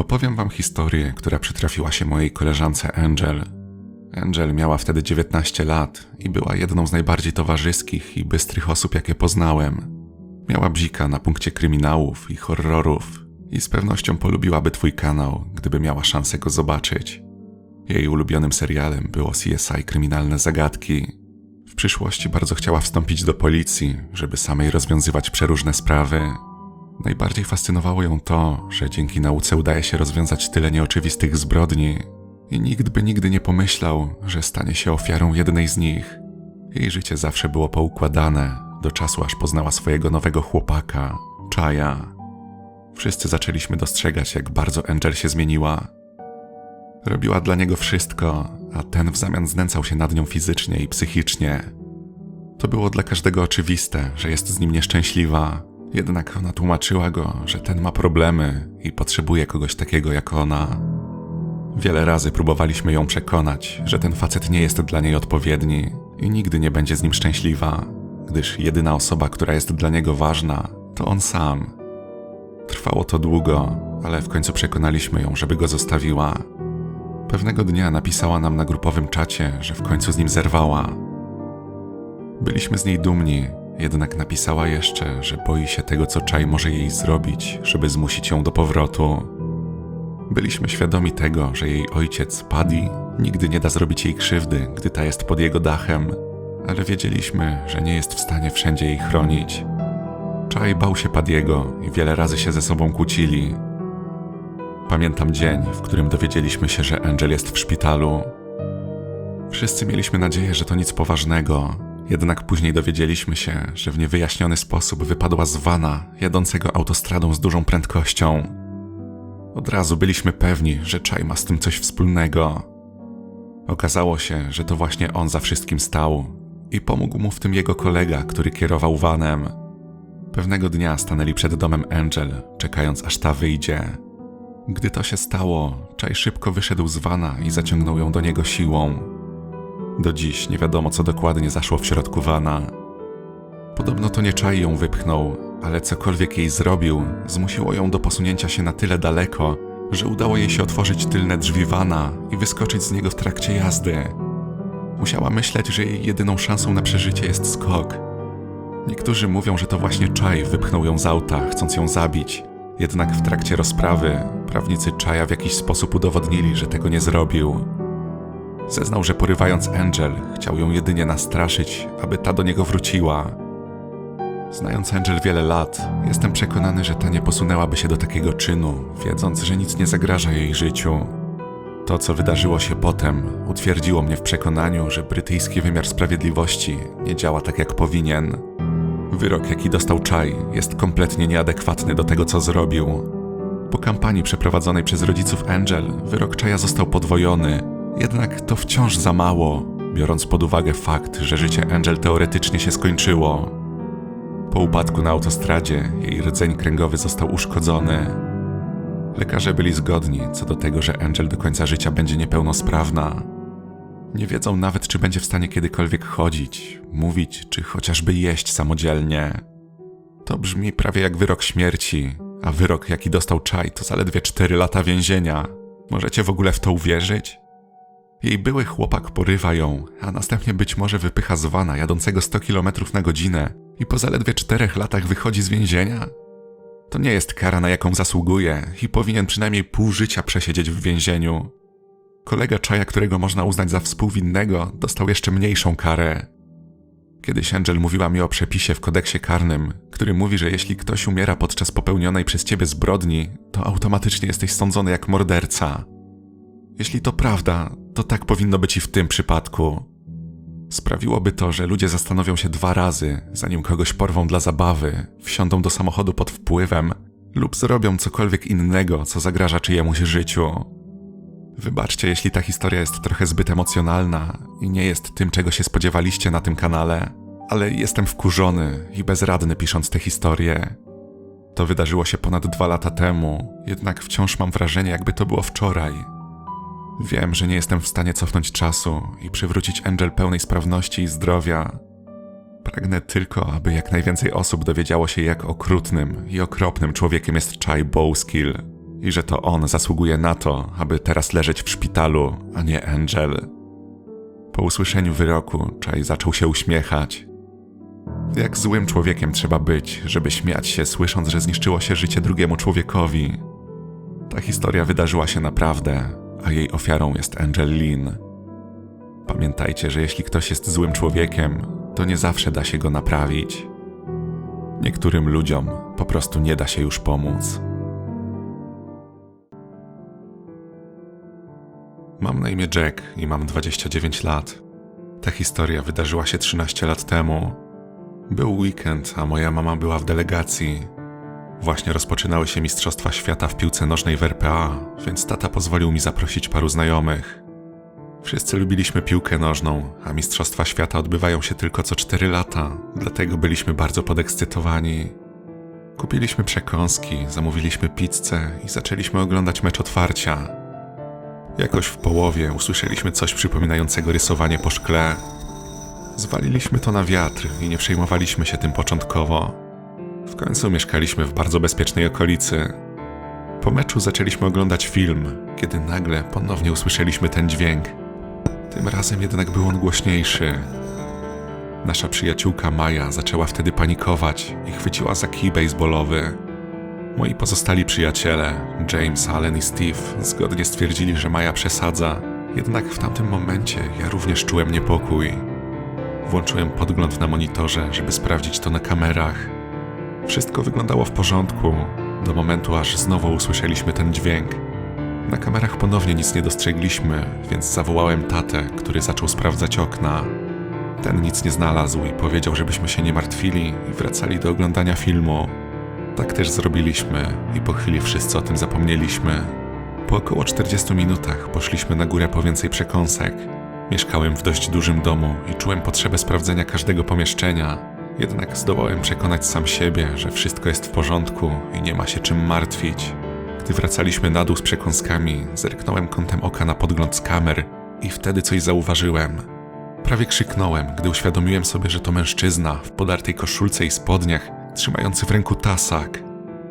Opowiem wam historię, która przytrafiła się mojej koleżance Angel. Angel miała wtedy 19 lat i była jedną z najbardziej towarzyskich i bystrych osób, jakie poznałem. Miała bzika na punkcie kryminałów i horrorów i z pewnością polubiłaby twój kanał, gdyby miała szansę go zobaczyć. Jej ulubionym serialem było CSI Kryminalne Zagadki. W przyszłości bardzo chciała wstąpić do policji, żeby samej rozwiązywać przeróżne sprawy. Najbardziej fascynowało ją to, że dzięki nauce udaje się rozwiązać tyle nieoczywistych zbrodni i nikt by nigdy nie pomyślał, że stanie się ofiarą jednej z nich. Jej życie zawsze było poukładane, do czasu aż poznała swojego nowego chłopaka, Chaya. Wszyscy zaczęliśmy dostrzegać, jak bardzo Angel się zmieniła. Robiła dla niego wszystko, a ten w zamian znęcał się nad nią fizycznie i psychicznie. To było dla każdego oczywiste, że jest z nim nieszczęśliwa, jednak ona tłumaczyła go, że ten ma problemy i potrzebuje kogoś takiego jak ona. Wiele razy próbowaliśmy ją przekonać, że ten facet nie jest dla niej odpowiedni i nigdy nie będzie z nim szczęśliwa, gdyż jedyna osoba, która jest dla niego ważna, to on sam. Trwało to długo, ale w końcu przekonaliśmy ją, żeby go zostawiła. Pewnego dnia napisała nam na grupowym czacie, że w końcu z nim zerwała. Byliśmy z niej dumni, jednak napisała jeszcze, że boi się tego, co Czaj może jej zrobić, żeby zmusić ją do powrotu. Byliśmy świadomi tego, że jej ojciec, Paddy, nigdy nie da zrobić jej krzywdy, gdy ta jest pod jego dachem, ale wiedzieliśmy, że nie jest w stanie wszędzie jej chronić. Czaj bał się Padiego i wiele razy się ze sobą kłócili. Pamiętam dzień, w którym dowiedzieliśmy się, że Angel jest w szpitalu. Wszyscy mieliśmy nadzieję, że to nic poważnego, jednak później dowiedzieliśmy się, że w niewyjaśniony sposób wypadła z jadącego autostradą z dużą prędkością. Od razu byliśmy pewni, że Czaj ma z tym coś wspólnego. Okazało się, że to właśnie on za wszystkim stał i pomógł mu w tym jego kolega, który kierował vanem. Pewnego dnia stanęli przed domem Angel, czekając aż ta wyjdzie. Gdy to się stało, Czaj szybko wyszedł z wana i zaciągnął ją do niego siłą. Do dziś nie wiadomo, co dokładnie zaszło w środku wana. Podobno to nie Czaj ją wypchnął, ale cokolwiek jej zrobił, zmusiło ją do posunięcia się na tyle daleko, że udało jej się otworzyć tylne drzwi wana i wyskoczyć z niego w trakcie jazdy. Musiała myśleć, że jej jedyną szansą na przeżycie jest skok. Niektórzy mówią, że to właśnie Czaj wypchnął ją z auta, chcąc ją zabić. Jednak w trakcie rozprawy prawnicy Czaja w jakiś sposób udowodnili, że tego nie zrobił. Zeznał, że porywając Angel, chciał ją jedynie nastraszyć, aby ta do niego wróciła. Znając Angel wiele lat, jestem przekonany, że ta nie posunęłaby się do takiego czynu, wiedząc, że nic nie zagraża jej życiu. To, co wydarzyło się potem, utwierdziło mnie w przekonaniu, że brytyjski wymiar sprawiedliwości nie działa tak, jak powinien. Wyrok, jaki dostał Czaj, jest kompletnie nieadekwatny do tego, co zrobił. Po kampanii przeprowadzonej przez rodziców Angel, wyrok Czaja został podwojony, jednak to wciąż za mało, biorąc pod uwagę fakt, że życie Angel teoretycznie się skończyło. Po upadku na autostradzie jej rdzeń kręgowy został uszkodzony. Lekarze byli zgodni co do tego, że Angel do końca życia będzie niepełnosprawna. Nie wiedzą nawet, czy będzie w stanie kiedykolwiek chodzić, mówić, czy chociażby jeść samodzielnie. To brzmi prawie jak wyrok śmierci, a wyrok, jaki dostał Czaj, to zaledwie 4 lata więzienia. Możecie w ogóle w to uwierzyć? Jej były chłopak porywa ją, a następnie być może wypycha z wana jadącego 100 km na godzinę i po zaledwie czterech latach wychodzi z więzienia? To nie jest kara, na jaką zasługuje i powinien przynajmniej pół życia przesiedzieć w więzieniu. Kolega Czaja, którego można uznać za współwinnego, dostał jeszcze mniejszą karę. Kiedyś Angel mówiła mi o przepisie w kodeksie karnym, który mówi, że jeśli ktoś umiera podczas popełnionej przez ciebie zbrodni, to automatycznie jesteś sądzony jak morderca. Jeśli to prawda, to tak powinno być i w tym przypadku. Sprawiłoby to, że ludzie zastanowią się dwa razy, zanim kogoś porwą dla zabawy, wsiądą do samochodu pod wpływem lub zrobią cokolwiek innego, co zagraża czyjemuś życiu. Wybaczcie, jeśli ta historia jest trochę zbyt emocjonalna i nie jest tym, czego się spodziewaliście na tym kanale, ale jestem wkurzony i bezradny pisząc tę historię. To wydarzyło się ponad dwa lata temu, jednak wciąż mam wrażenie, jakby to było wczoraj. Wiem, że nie jestem w stanie cofnąć czasu i przywrócić Angel pełnej sprawności i zdrowia. Pragnę tylko, aby jak najwięcej osób dowiedziało się, jak okrutnym i okropnym człowiekiem jest Chai Bowskill i że to on zasługuje na to, aby teraz leżeć w szpitalu, a nie Angel. Po usłyszeniu wyroku, Czaj zaczął się uśmiechać. Jak złym człowiekiem trzeba być, żeby śmiać się, słysząc, że zniszczyło się życie drugiemu człowiekowi. Ta historia wydarzyła się naprawdę, a jej ofiarą jest Angel Lin. Pamiętajcie, że jeśli ktoś jest złym człowiekiem, to nie zawsze da się go naprawić. Niektórym ludziom po prostu nie da się już pomóc. Mam na imię Jack i mam 29 lat. Ta historia wydarzyła się 13 lat temu. Był weekend, a moja mama była w delegacji. Właśnie rozpoczynały się Mistrzostwa Świata w piłce nożnej w RPA, więc tata pozwolił mi zaprosić paru znajomych. Wszyscy lubiliśmy piłkę nożną, a Mistrzostwa Świata odbywają się tylko co 4 lata, dlatego byliśmy bardzo podekscytowani. Kupiliśmy przekąski, zamówiliśmy pizzę i zaczęliśmy oglądać mecz otwarcia. Jakoś w połowie usłyszeliśmy coś przypominającego rysowanie po szkle. Zwaliliśmy to na wiatr i nie przejmowaliśmy się tym początkowo. Końcu mieszkaliśmy w bardzo bezpiecznej okolicy. Po meczu zaczęliśmy oglądać film, kiedy nagle ponownie usłyszeliśmy ten dźwięk. Tym razem jednak był on głośniejszy. Nasza przyjaciółka Maja zaczęła wtedy panikować i chwyciła za kij baseballowy. Moi pozostali przyjaciele, James, Allen i Steve, zgodnie stwierdzili, że Maja przesadza, jednak w tamtym momencie ja również czułem niepokój. Włączyłem podgląd na monitorze, żeby sprawdzić to na kamerach. Wszystko wyglądało w porządku, do momentu aż znowu usłyszeliśmy ten dźwięk. Na kamerach ponownie nic nie dostrzegliśmy, więc zawołałem tatę, który zaczął sprawdzać okna. Ten nic nie znalazł i powiedział, żebyśmy się nie martwili i wracali do oglądania filmu. Tak też zrobiliśmy i po chwili wszyscy o tym zapomnieliśmy. Po około 40 minutach poszliśmy na górę po więcej przekąsek. Mieszkałem w dość dużym domu i czułem potrzebę sprawdzenia każdego pomieszczenia. Jednak zdołałem przekonać sam siebie, że wszystko jest w porządku i nie ma się czym martwić. Gdy wracaliśmy na dół z przekąskami, zerknąłem kątem oka na podgląd z kamer i wtedy coś zauważyłem. Prawie krzyknąłem, gdy uświadomiłem sobie, że to mężczyzna w podartej koszulce i spodniach, trzymający w ręku tasak.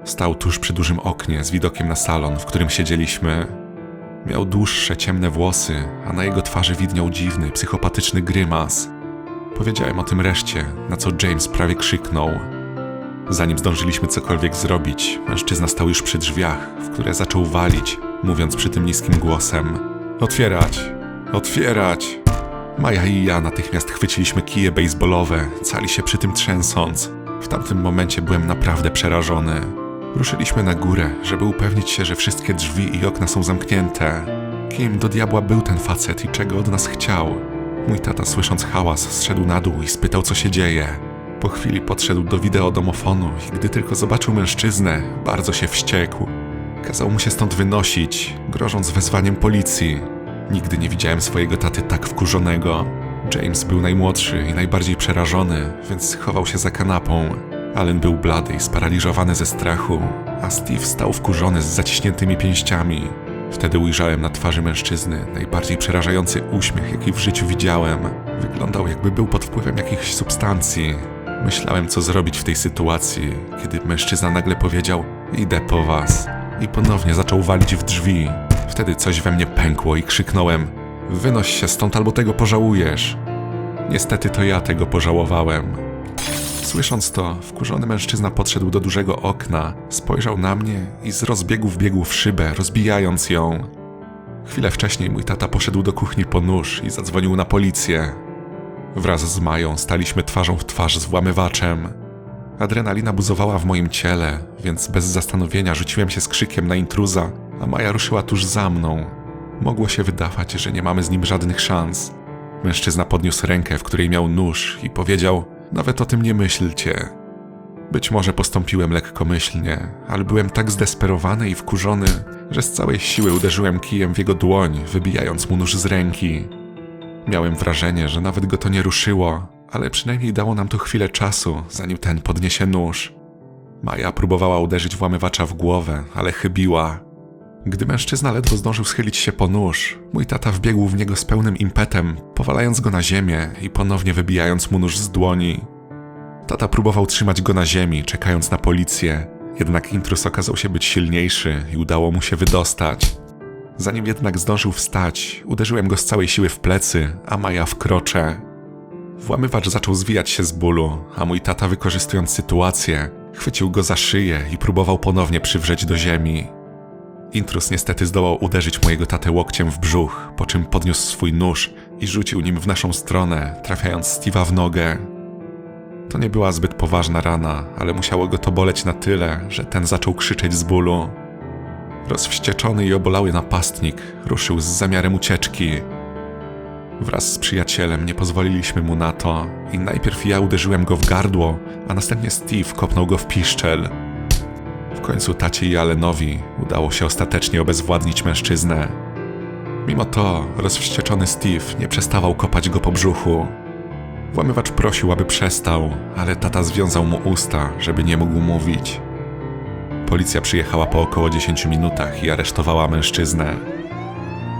Stał tuż przy dużym oknie z widokiem na salon, w którym siedzieliśmy. Miał dłuższe, ciemne włosy, a na jego twarzy widniał dziwny, psychopatyczny grymas. Powiedziałem o tym reszcie, na co James prawie krzyknął. Zanim zdążyliśmy cokolwiek zrobić, mężczyzna stał już przy drzwiach, w które zaczął walić, mówiąc przy tym niskim głosem: Otwierać! Otwierać! Maja i ja natychmiast chwyciliśmy kije baseballowe, cali się przy tym trzęsąc. W tamtym momencie byłem naprawdę przerażony. Ruszyliśmy na górę, żeby upewnić się, że wszystkie drzwi i okna są zamknięte. Kim do diabła był ten facet i czego od nas chciał? Mój tata, słysząc hałas, zszedł na dół i spytał, co się dzieje. Po chwili podszedł do wideodomofonu i gdy tylko zobaczył mężczyznę, bardzo się wściekł. Kazał mu się stąd wynosić, grożąc wezwaniem policji. Nigdy nie widziałem swojego taty tak wkurzonego. James był najmłodszy i najbardziej przerażony, więc chował się za kanapą. Allen był blady i sparaliżowany ze strachu, a Steve stał wkurzony z zaciśniętymi pięściami. Wtedy ujrzałem na twarzy mężczyzny najbardziej przerażający uśmiech, jaki w życiu widziałem. Wyglądał, jakby był pod wpływem jakichś substancji. Myślałem, co zrobić w tej sytuacji, kiedy mężczyzna nagle powiedział: Idę po was. I ponownie zaczął walić w drzwi. Wtedy coś we mnie pękło i krzyknąłem: Wynoś się stąd albo tego pożałujesz. Niestety to ja tego pożałowałem. Słysząc to, wkurzony mężczyzna podszedł do dużego okna, spojrzał na mnie i z rozbiegu wbiegł w szybę, rozbijając ją. Chwilę wcześniej mój tata poszedł do kuchni po nóż i zadzwonił na policję. Wraz z Mają staliśmy twarzą w twarz z włamywaczem. Adrenalina buzowała w moim ciele, więc bez zastanowienia rzuciłem się z krzykiem na intruza, a Maja ruszyła tuż za mną. Mogło się wydawać, że nie mamy z nim żadnych szans. Mężczyzna podniósł rękę, w której miał nóż i powiedział: Nawet o tym nie myślcie. Być może postąpiłem lekkomyślnie, ale byłem tak zdesperowany i wkurzony, że z całej siły uderzyłem kijem w jego dłoń, wybijając mu nóż z ręki. Miałem wrażenie, że nawet go to nie ruszyło, ale przynajmniej dało nam to chwilę czasu, zanim ten podniesie nóż. Maja próbowała uderzyć włamywacza w głowę, ale chybiła. Gdy mężczyzna ledwo zdążył schylić się po nóż, mój tata wbiegł w niego z pełnym impetem, powalając go na ziemię i ponownie wybijając mu nóż z dłoni. Tata próbował trzymać go na ziemi, czekając na policję, Jednak intrus okazał się być silniejszy i udało mu się wydostać. Zanim jednak zdążył wstać, uderzyłem go z całej siły w plecy, a Maja w krocze. Włamywacz zaczął zwijać się z bólu, a mój tata, wykorzystując sytuację, chwycił go za szyję i próbował ponownie przywrzeć do ziemi. Intrus niestety zdołał uderzyć mojego tatę łokciem w brzuch, po czym podniósł swój nóż i rzucił nim w naszą stronę, trafiając Steve'a w nogę. To nie była zbyt poważna rana, ale musiało go to boleć na tyle, że ten zaczął krzyczeć z bólu. Rozwścieczony i obolały napastnik ruszył z zamiarem ucieczki. Wraz z przyjacielem nie pozwoliliśmy mu na to i najpierw ja uderzyłem go w gardło, a następnie Steve kopnął go w piszczel. W końcu tacie i Alenowi udało się ostatecznie obezwładnić mężczyznę. Mimo to rozwścieczony Steve nie przestawał kopać go po brzuchu. Włamywacz prosił, aby przestał, ale tata związał mu usta, żeby nie mógł mówić. Policja przyjechała po około 10 minutach i aresztowała mężczyznę.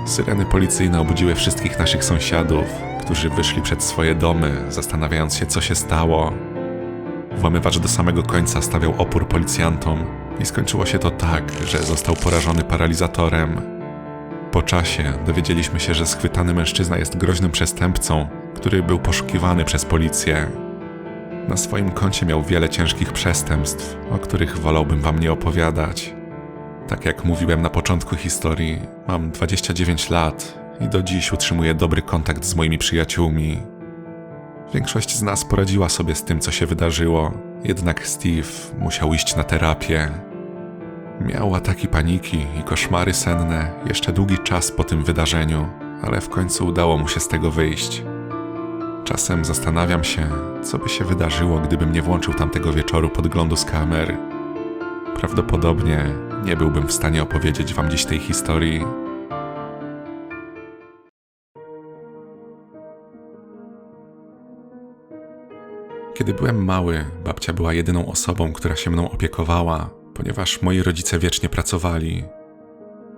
Syreny policyjne obudziły wszystkich naszych sąsiadów, którzy wyszli przed swoje domy, zastanawiając się, co się stało. Włamywacz do samego końca stawiał opór policjantom i skończyło się to tak, że został porażony paralizatorem. Po czasie dowiedzieliśmy się, że schwytany mężczyzna jest groźnym przestępcą, który był poszukiwany przez policję. Na swoim koncie miał wiele ciężkich przestępstw, o których wolałbym wam nie opowiadać. Tak jak mówiłem na początku historii, mam 29 lat i do dziś utrzymuję dobry kontakt z moimi przyjaciółmi. Większość z nas poradziła sobie z tym, co się wydarzyło, jednak Steve musiał iść na terapię. Miał ataki paniki i koszmary senne jeszcze długi czas po tym wydarzeniu, ale w końcu udało mu się z tego wyjść. Czasem zastanawiam się, co by się wydarzyło, gdybym nie włączył tamtego wieczoru podglądu z kamer. Prawdopodobnie nie byłbym w stanie opowiedzieć wam dziś tej historii. Kiedy byłem mały, babcia była jedyną osobą, która się mną opiekowała, ponieważ moi rodzice wiecznie pracowali.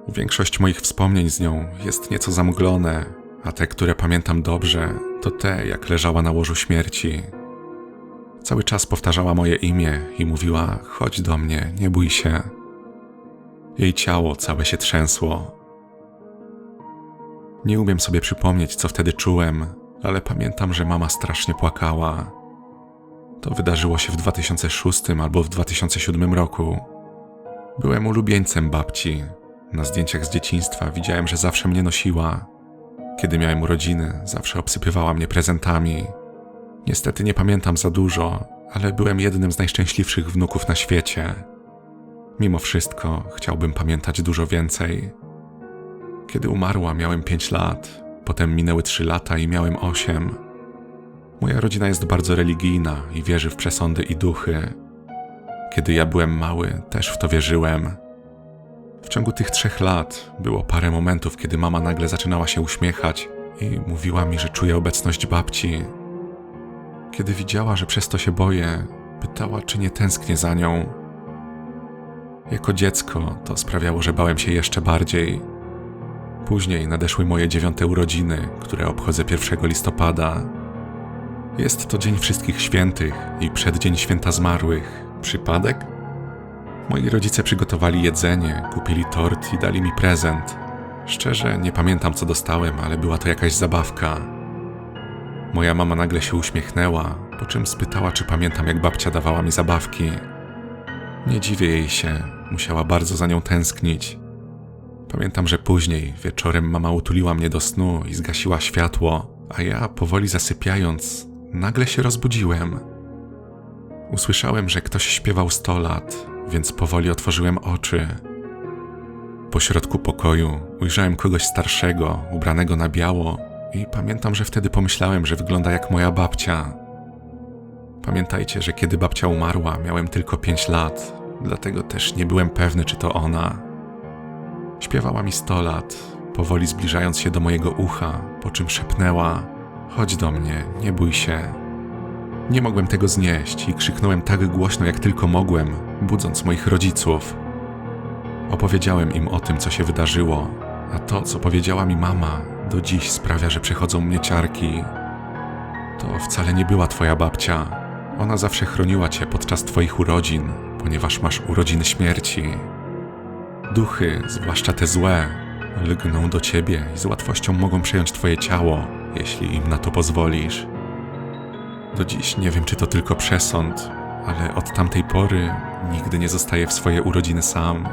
Większość moich wspomnień z nią jest nieco zamglone, a te, które pamiętam dobrze, to te, jak leżała na łożu śmierci. Cały czas powtarzała moje imię i mówiła: Chodź do mnie, nie bój się. Jej ciało całe się trzęsło. Nie umiem sobie przypomnieć, co wtedy czułem, ale pamiętam, że mama strasznie płakała. To wydarzyło się w 2006 albo w 2007 roku. Byłem ulubieńcem babci. Na zdjęciach z dzieciństwa widziałem, że zawsze mnie nosiła. Kiedy miałem urodziny, zawsze obsypywała mnie prezentami. Niestety nie pamiętam za dużo, ale byłem jednym z najszczęśliwszych wnuków na świecie. Mimo wszystko chciałbym pamiętać dużo więcej. Kiedy umarła, miałem 5 lat, potem minęły 3 lata i miałem 8. Moja rodzina jest bardzo religijna i wierzy w przesądy i duchy. Kiedy ja byłem mały, też w to wierzyłem. W ciągu tych trzech lat było parę momentów, kiedy mama nagle zaczynała się uśmiechać i mówiła mi, że czuje obecność babci. Kiedy widziała, że przez to się boję, pytała, czy nie tęsknię za nią. Jako dziecko to sprawiało, że bałem się jeszcze bardziej. Później nadeszły moje dziewiąte urodziny, które obchodzę 1 listopada. Jest to Dzień Wszystkich Świętych i przeddzień Święta Zmarłych. Przypadek? Moi rodzice przygotowali jedzenie, kupili tort i dali mi prezent. Szczerze, nie pamiętam co dostałem, ale była to jakaś zabawka. Moja mama nagle się uśmiechnęła, po czym spytała, czy pamiętam, jak babcia dawała mi zabawki. Nie dziwię jej się, musiała bardzo za nią tęsknić. Pamiętam, że później, wieczorem, mama utuliła mnie do snu i zgasiła światło, a ja, powoli zasypiając, nagle się rozbudziłem. Usłyszałem, że ktoś śpiewał sto lat, więc powoli otworzyłem oczy. Po środku pokoju ujrzałem kogoś starszego, ubranego na biało, i pamiętam, że wtedy pomyślałem, że wygląda jak moja babcia. Pamiętajcie, że kiedy babcia umarła, miałem tylko pięć lat, dlatego też nie byłem pewny, czy to ona. Śpiewała mi sto lat, powoli zbliżając się do mojego ucha, po czym szepnęła: Chodź do mnie, nie bój się. Nie mogłem tego znieść i krzyknąłem tak głośno, jak tylko mogłem, budząc moich rodziców. Opowiedziałem im o tym, co się wydarzyło, a to, co powiedziała mi mama, do dziś sprawia, że przechodzą mnie ciarki. To wcale nie była twoja babcia. Ona zawsze chroniła cię podczas twoich urodzin, ponieważ masz urodziny śmierci. Duchy, zwłaszcza te złe, lgną do ciebie i z łatwością mogą przejąć twoje ciało, jeśli im na to pozwolisz. Do dziś nie wiem, czy to tylko przesąd, ale od tamtej pory nigdy nie zostaję w swoje urodziny sam.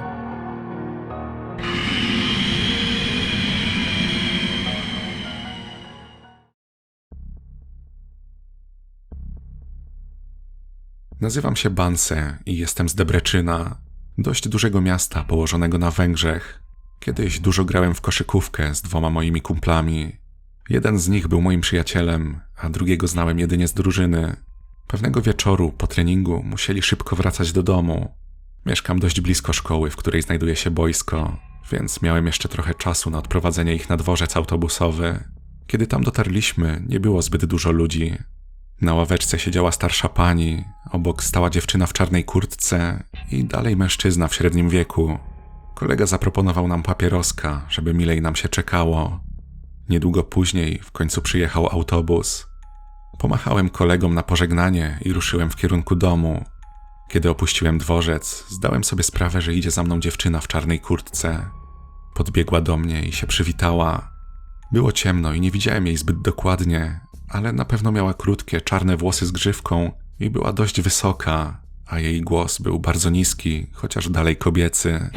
Nazywam się Banse i jestem z Debreczyna, dość dużego miasta położonego na Węgrzech. Kiedyś dużo grałem w koszykówkę z dwoma moimi kumplami. Jeden z nich był moim przyjacielem, a drugiego znałem jedynie z drużyny. Pewnego wieczoru po treningu musieli szybko wracać do domu. Mieszkam dość blisko szkoły, w której znajduje się boisko, więc miałem jeszcze trochę czasu na odprowadzenie ich na dworzec autobusowy. Kiedy tam dotarliśmy, nie było zbyt dużo ludzi. Na ławeczce siedziała starsza pani, obok stała dziewczyna w czarnej kurtce i dalej mężczyzna w średnim wieku. Kolega zaproponował nam papieroska, żeby milej nam się czekało. Niedługo później w końcu przyjechał autobus. Pomachałem kolegom na pożegnanie i ruszyłem w kierunku domu. Kiedy opuściłem dworzec, zdałem sobie sprawę, że idzie za mną dziewczyna w czarnej kurtce. Podbiegła do mnie i się przywitała. Było ciemno i nie widziałem jej zbyt dokładnie, ale na pewno miała krótkie, czarne włosy z grzywką i była dość wysoka, a jej głos był bardzo niski, chociaż dalej kobiecy.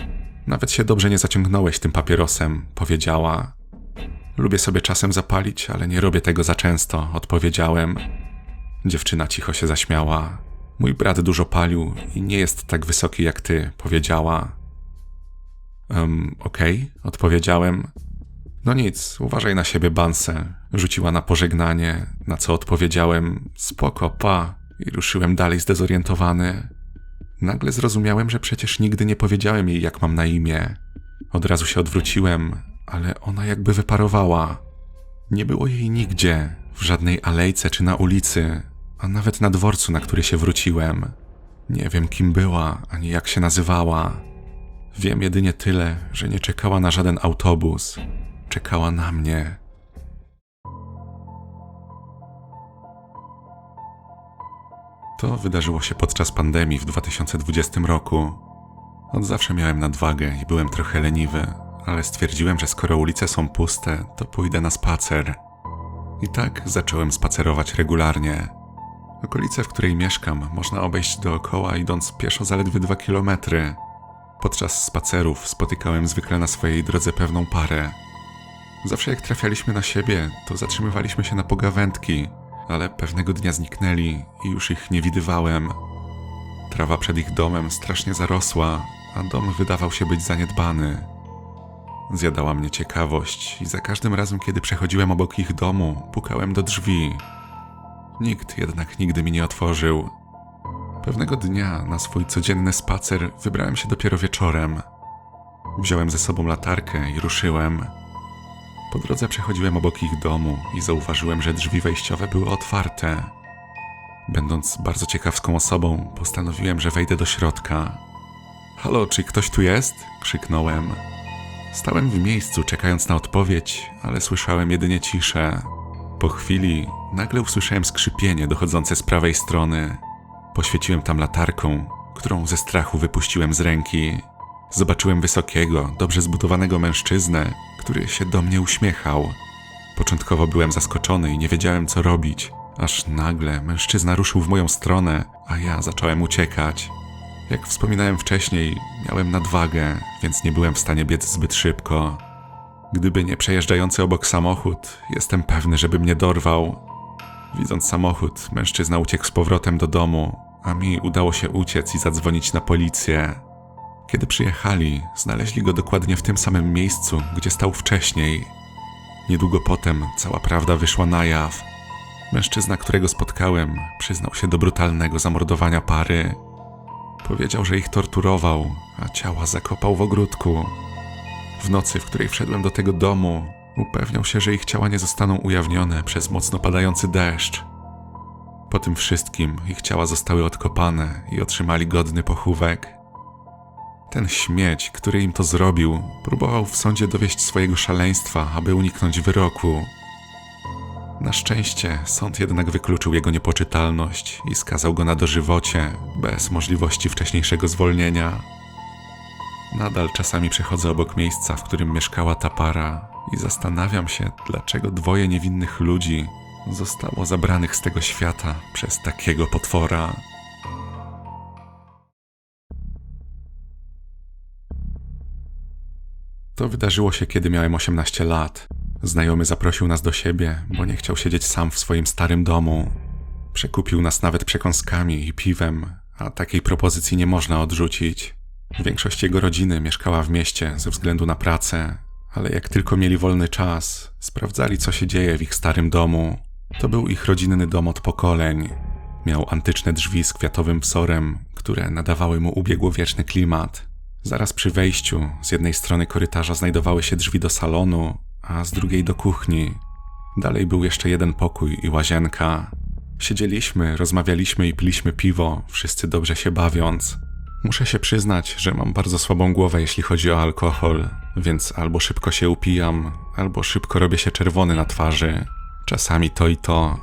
Nawet się dobrze nie zaciągnąłeś tym papierosem, powiedziała. Lubię sobie czasem zapalić, ale nie robię tego za często, odpowiedziałem. Dziewczyna cicho się zaśmiała. Mój brat dużo palił i nie jest tak wysoki jak ty, powiedziała. Um, okej, odpowiedziałem. No nic, uważaj na siebie, Banse. Rzuciła na pożegnanie, na co odpowiedziałem spoko, pa i ruszyłem dalej zdezorientowany. Nagle zrozumiałem, że przecież nigdy nie powiedziałem jej, jak mam na imię. Od razu się odwróciłem, ale ona jakby wyparowała. Nie było jej nigdzie, w żadnej alejce czy na ulicy, a nawet na dworcu, na który się wróciłem. Nie wiem, kim była, ani jak się nazywała. Wiem jedynie tyle, że nie czekała na żaden autobus. Czekała na mnie. To wydarzyło się podczas pandemii w 2020 roku. Od zawsze miałem nadwagę i byłem trochę leniwy, ale stwierdziłem, że skoro ulice są puste, to pójdę na spacer. I tak zacząłem spacerować regularnie. Okolice, w której mieszkam, można obejść dookoła, idąc pieszo zaledwie dwa kilometry. Podczas spacerów spotykałem zwykle na swojej drodze pewną parę. Zawsze jak trafialiśmy na siebie, to zatrzymywaliśmy się na pogawędki, ale pewnego dnia zniknęli i już ich nie widywałem. Trawa przed ich domem strasznie zarosła, a dom wydawał się być zaniedbany. Zjadała mnie ciekawość i za każdym razem, kiedy przechodziłem obok ich domu, pukałem do drzwi. Nikt jednak nigdy mi nie otworzył. Pewnego dnia na swój codzienny spacer wybrałem się dopiero wieczorem. Wziąłem ze sobą latarkę i ruszyłem. Po drodze przechodziłem obok ich domu i zauważyłem, że drzwi wejściowe były otwarte. Będąc bardzo ciekawską osobą, postanowiłem, że wejdę do środka. Halo, czy ktoś tu jest? krzyknąłem. Stałem w miejscu, czekając na odpowiedź, ale słyszałem jedynie ciszę. Po chwili nagle usłyszałem skrzypienie dochodzące z prawej strony. Poświeciłem tam latarką, którą ze strachu wypuściłem z ręki. Zobaczyłem wysokiego, dobrze zbudowanego mężczyznę, który się do mnie uśmiechał. Początkowo byłem zaskoczony i nie wiedziałem, co robić, aż nagle mężczyzna ruszył w moją stronę, a ja zacząłem uciekać. Jak wspominałem wcześniej, miałem nadwagę, więc nie byłem w stanie biec zbyt szybko. Gdyby nie przejeżdżający obok samochód, jestem pewny, żeby mnie dorwał. Widząc samochód, mężczyzna uciekł z powrotem do domu, a mi udało się uciec i zadzwonić na policję. Kiedy przyjechali, znaleźli go dokładnie w tym samym miejscu, gdzie stał wcześniej. Niedługo potem cała prawda wyszła na jaw. Mężczyzna, którego spotkałem, przyznał się do brutalnego zamordowania pary. Powiedział, że ich torturował, a ciała zakopał w ogródku. W nocy, w której wszedłem do tego domu, upewniał się, że ich ciała nie zostaną ujawnione przez mocno padający deszcz. Po tym wszystkim ich ciała zostały odkopane i otrzymali godny pochówek. Ten śmieć, który im to zrobił, próbował w sądzie dowieść swojego szaleństwa, aby uniknąć wyroku. Na szczęście sąd jednak wykluczył jego niepoczytalność i skazał go na dożywocie, bez możliwości wcześniejszego zwolnienia. Nadal czasami przechodzę obok miejsca, w którym mieszkała ta para i zastanawiam się, dlaczego dwoje niewinnych ludzi zostało zabranych z tego świata przez takiego potwora. To wydarzyło się, kiedy miałem 18 lat. Znajomy zaprosił nas do siebie, bo nie chciał siedzieć sam w swoim starym domu. Przekupił nas nawet przekąskami i piwem, a takiej propozycji nie można odrzucić. Większość jego rodziny mieszkała w mieście ze względu na pracę, ale jak tylko mieli wolny czas, sprawdzali, co się dzieje w ich starym domu. To był ich rodzinny dom od pokoleń. Miał antyczne drzwi z kwiatowym wzorem, które nadawały mu ubiegłowieczny klimat. Zaraz przy wejściu, z jednej strony korytarza znajdowały się drzwi do salonu, a z drugiej do kuchni. Dalej był jeszcze jeden pokój i łazienka. Siedzieliśmy, rozmawialiśmy i piliśmy piwo, wszyscy dobrze się bawiąc. Muszę się przyznać, że mam bardzo słabą głowę, jeśli chodzi o alkohol, więc albo szybko się upijam, albo szybko robię się czerwony na twarzy. Czasami to i to.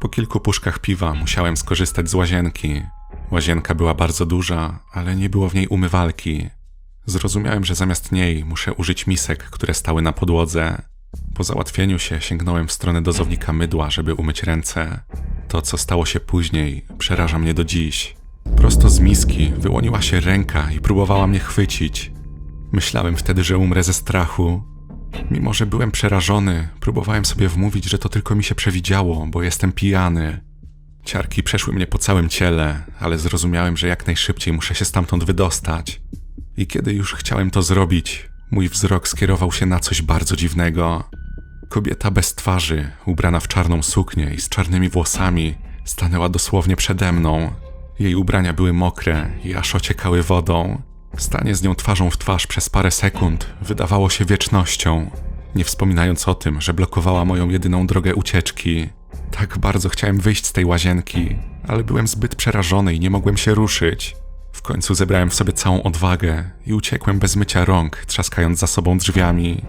Po kilku puszkach piwa musiałem skorzystać z łazienki. Łazienka była bardzo duża, ale nie było w niej umywalki. Zrozumiałem, że zamiast niej muszę użyć misek, które stały na podłodze. Po załatwieniu się sięgnąłem w stronę dozownika mydła, żeby umyć ręce. To, co stało się później, przeraża mnie do dziś. Prosto z miski wyłoniła się ręka i próbowała mnie chwycić. Myślałem wtedy, że umrę ze strachu. Mimo, że byłem przerażony, próbowałem sobie wmówić, że to tylko mi się przewidziało, bo jestem pijany. Ciarki przeszły mnie po całym ciele, ale zrozumiałem, że jak najszybciej muszę się stamtąd wydostać. I kiedy już chciałem to zrobić, mój wzrok skierował się na coś bardzo dziwnego. Kobieta bez twarzy, ubrana w czarną suknię i z czarnymi włosami, stanęła dosłownie przede mną. Jej ubrania były mokre i aż ociekały wodą. Stanie z nią twarzą w twarz przez parę sekund wydawało się wiecznością, nie wspominając o tym, że blokowała moją jedyną drogę ucieczki. Tak bardzo chciałem wyjść z tej łazienki, ale byłem zbyt przerażony i nie mogłem się ruszyć. W końcu zebrałem w sobie całą odwagę i uciekłem bez mycia rąk, trzaskając za sobą drzwiami.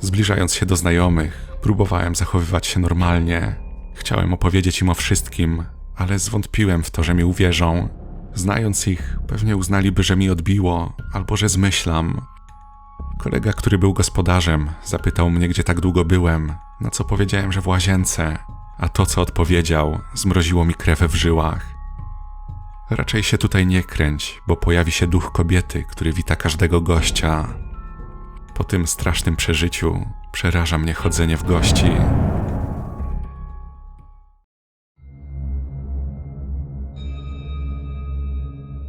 Zbliżając się do znajomych, próbowałem zachowywać się normalnie. Chciałem opowiedzieć im o wszystkim, ale zwątpiłem w to, że mi uwierzą. Znając ich, pewnie uznaliby, że mi odbiło albo że zmyślam. Kolega, który był gospodarzem, zapytał mnie, gdzie tak długo byłem, na co powiedziałem, że w łazience, a to, co odpowiedział, zmroziło mi krew w żyłach. Raczej się tutaj nie kręć, bo pojawi się duch kobiety, który wita każdego gościa. Po tym strasznym przeżyciu przeraża mnie chodzenie w gości.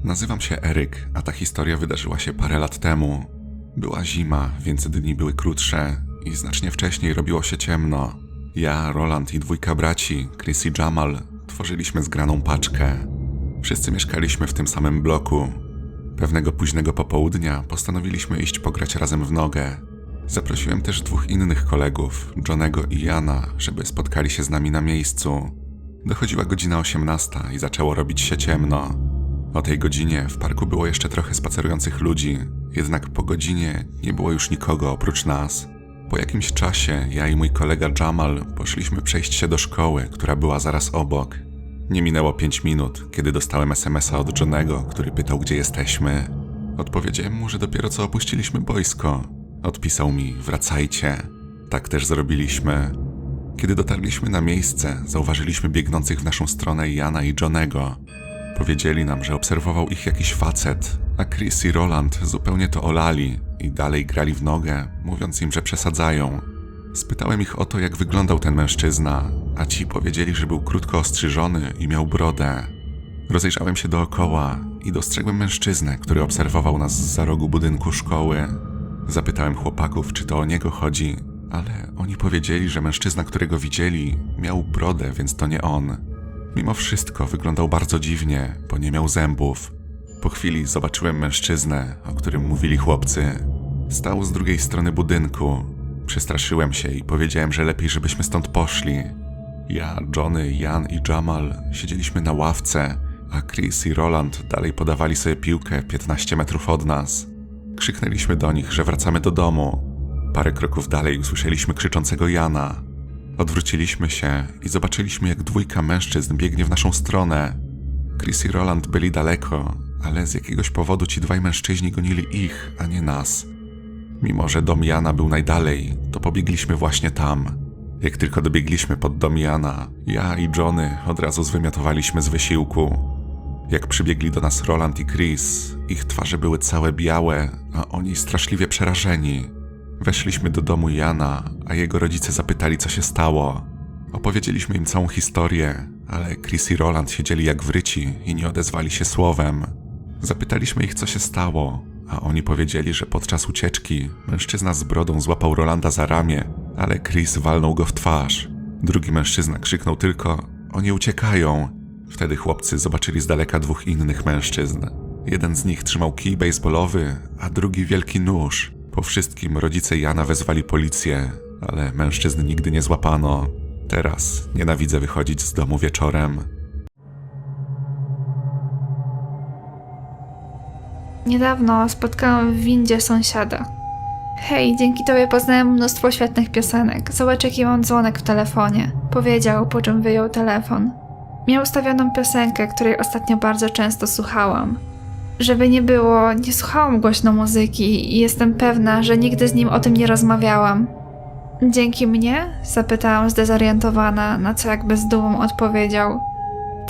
Nazywam się Eryk, a ta historia wydarzyła się parę lat temu. Była zima, więc dni były krótsze i znacznie wcześniej robiło się ciemno. Ja, Roland i dwójka braci, Chris i Jamal, tworzyliśmy zgraną paczkę. Wszyscy mieszkaliśmy w tym samym bloku. Pewnego późnego popołudnia postanowiliśmy iść pograć razem w nogę. Zaprosiłem też dwóch innych kolegów, Johnego i Jana, żeby spotkali się z nami na miejscu. Dochodziła godzina 18 i zaczęło robić się ciemno. O tej godzinie w parku było jeszcze trochę spacerujących ludzi, jednak po godzinie nie było już nikogo oprócz nas. Po jakimś czasie ja i mój kolega Jamal poszliśmy przejść się do szkoły, która była zaraz obok. Nie minęło pięć minut, kiedy dostałem SMS-a od Johnego, który pytał, gdzie jesteśmy. Odpowiedziałem mu, że dopiero co opuściliśmy boisko. Odpisał mi: Wracajcie. Tak też zrobiliśmy. Kiedy dotarliśmy na miejsce, zauważyliśmy biegnących w naszą stronę Jana i Johnego. Powiedzieli nam, że obserwował ich jakiś facet, a Chris i Roland zupełnie to olali i dalej grali w nogę, mówiąc im, że przesadzają. Spytałem ich o to, jak wyglądał ten mężczyzna, a ci powiedzieli, że był krótko ostrzyżony i miał brodę. Rozejrzałem się dookoła i dostrzegłem mężczyznę, który obserwował nas z za rogu budynku szkoły. Zapytałem chłopaków, czy to o niego chodzi, ale oni powiedzieli, że mężczyzna, którego widzieli, miał brodę, więc to nie on. Mimo wszystko wyglądał bardzo dziwnie, bo nie miał zębów. Po chwili zobaczyłem mężczyznę, o którym mówili chłopcy. Stał z drugiej strony budynku. Przestraszyłem się i powiedziałem, że lepiej, żebyśmy stąd poszli. Ja, Johnny, Jan i Jamal siedzieliśmy na ławce, a Chris i Roland dalej podawali sobie piłkę 15 metrów od nas. Krzyknęliśmy do nich, że wracamy do domu. Parę kroków dalej usłyszeliśmy krzyczącego Jana. Odwróciliśmy się i zobaczyliśmy, jak dwójka mężczyzn biegnie w naszą stronę. Chris i Roland byli daleko, ale z jakiegoś powodu ci dwaj mężczyźni gonili ich, a nie nas. Mimo, że dom Jana był najdalej, to pobiegliśmy właśnie tam. Jak tylko dobiegliśmy pod dom Jana, ja i Johnny od razu zwymiotowaliśmy z wysiłku. Jak przybiegli do nas Roland i Chris, ich twarze były całe białe, a oni straszliwie przerażeni. Weszliśmy do domu Jana, a jego rodzice zapytali, co się stało. Opowiedzieliśmy im całą historię, ale Chris i Roland siedzieli jak wryci i nie odezwali się słowem. Zapytaliśmy ich, co się stało, a oni powiedzieli, że podczas ucieczki mężczyzna z brodą złapał Rolanda za ramię, ale Chris walnął go w twarz. Drugi mężczyzna krzyknął tylko: Oni uciekają. Wtedy chłopcy zobaczyli z daleka dwóch innych mężczyzn. Jeden z nich trzymał kij baseballowy, a drugi wielki nóż. Po wszystkim rodzice Jana wezwali policję, ale mężczyzn nigdy nie złapano. Teraz nienawidzę wychodzić z domu wieczorem. Niedawno spotkałam w windzie sąsiada. Hej, dzięki tobie poznałem mnóstwo świetnych piosenek. Zobacz, jaki mam dzwonek w telefonie. Powiedział, po czym wyjął telefon. Miał ustawioną piosenkę, której ostatnio bardzo często słuchałam. Żeby nie było, nie słuchałam głośno muzyki i jestem pewna, że nigdy z nim o tym nie rozmawiałam. Dzięki mnie? Zapytałam zdezorientowana, na co jakby z dumą odpowiedział.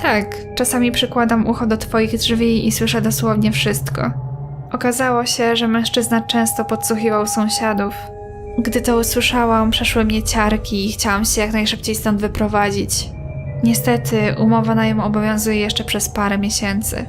Tak, czasami przykładam ucho do twoich drzwi i słyszę dosłownie wszystko. Okazało się, że mężczyzna często podsłuchiwał sąsiadów. Gdy to usłyszałam, przeszły mnie ciarki i chciałam się jak najszybciej stąd wyprowadzić. Niestety, umowa na ją obowiązuje jeszcze przez parę miesięcy.